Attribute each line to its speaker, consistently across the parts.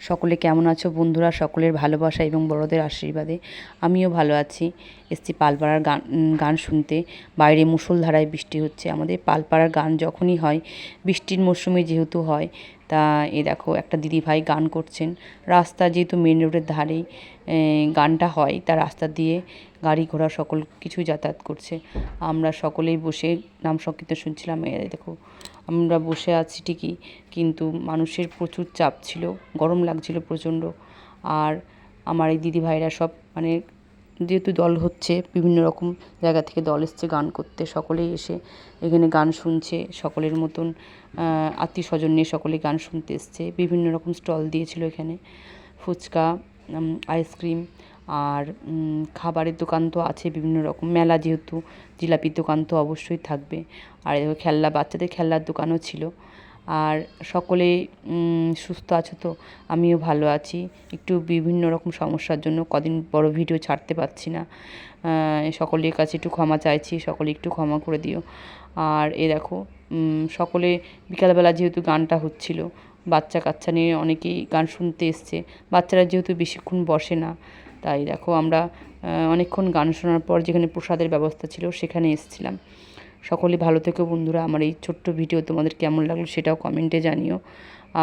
Speaker 1: সকলে কেমন আছো বন্ধুরা? সকলের ভালোবাসা এবং বড়দের আশীর্বাদে আমিও ভালো আছি। এসছি পালপাড়ার গান গান শুনতে। বাইরে মুষলধারায় বৃষ্টি হচ্ছে। আমাদের পালপাড়ার গান যখনই হয় বৃষ্টির মরশুমে যেহেতু হয় তা এ দেখো একটা দিদিভাই গান করছেন। রাস্তা যেহেতু মেন রোডের ধারেই এ, গানটা হয় তা রাস্তা দিয়ে গাড়ি ঘোড়া সকল কিছু যাতায়াত করছে। আমরা সকলেই বসে নাম সংকীর্তন শুনছিলাম। এ দেখো আমরা বসে আছি ঠিকই, কিন্তু মানুষের প্রচুর চাপ ছিল, গরম লাগছিল প্রচণ্ড। আর আমার এই দিদি ভাইরা সব মানে যেহেতু দল হচ্ছে, বিভিন্ন রকম জায়গা থেকে দল এসছে, গান করতে, সকলেই এসে এখানে গান শুনছে, সকলের মতন আত্মীয় স্বজন নিয়ে সকলে গান শুনতে এসছে, বিভিন্ন রকম স্টল দিয়েছিল এখানে, ফুচকা আইসক্রিম আর খাবারের দোকান তো আছে বিভিন্ন রকম। মেলা যেহেতু, জিলাপির দোকান তো অবশ্যই থাকবে। আর খেলনা, বাচ্চাদের খেলনার দোকানও ছিল। আর সকলে সুস্থ আছো তো? আমিও ভালো আছি। একটু বিভিন্ন রকম সমস্যার জন্য কদিন বড় ভিডিও ছাড়তে পারছি না। সকলের কাছে একটু ক্ষমা চাইছি। সকলে একটু ক্ষমা করে দিও। আর এ দেখো সকলে বিকালবেলা যেহেতু গানটা হচ্ছিল বাচ্চা কাচ্চা নিয়ে অনেকেই গান শুনতে এসছে। বাচ্চারা যেহেতু বেশিক্ষণ বসে না তাই দেখো আমরা অনেকক্ষণ গান শোনার পর যেখানে প্রসাদের ব্যবস্থা ছিল সেখানে এসেছিলাম। সকলে ভালো থেকো বন্ধুরা, আমার এই ছোট্ট ভিডিও তোমাদের কেমন লাগল সেটাও কমেন্টে জানিও।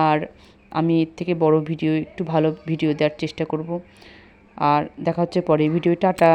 Speaker 1: আর আমি এর থেকে বড় ভিডিও, একটু ভালো ভিডিও দেওয়ার চেষ্টা করব। আর দেখা হচ্ছে পরে ভিডিও টাটা!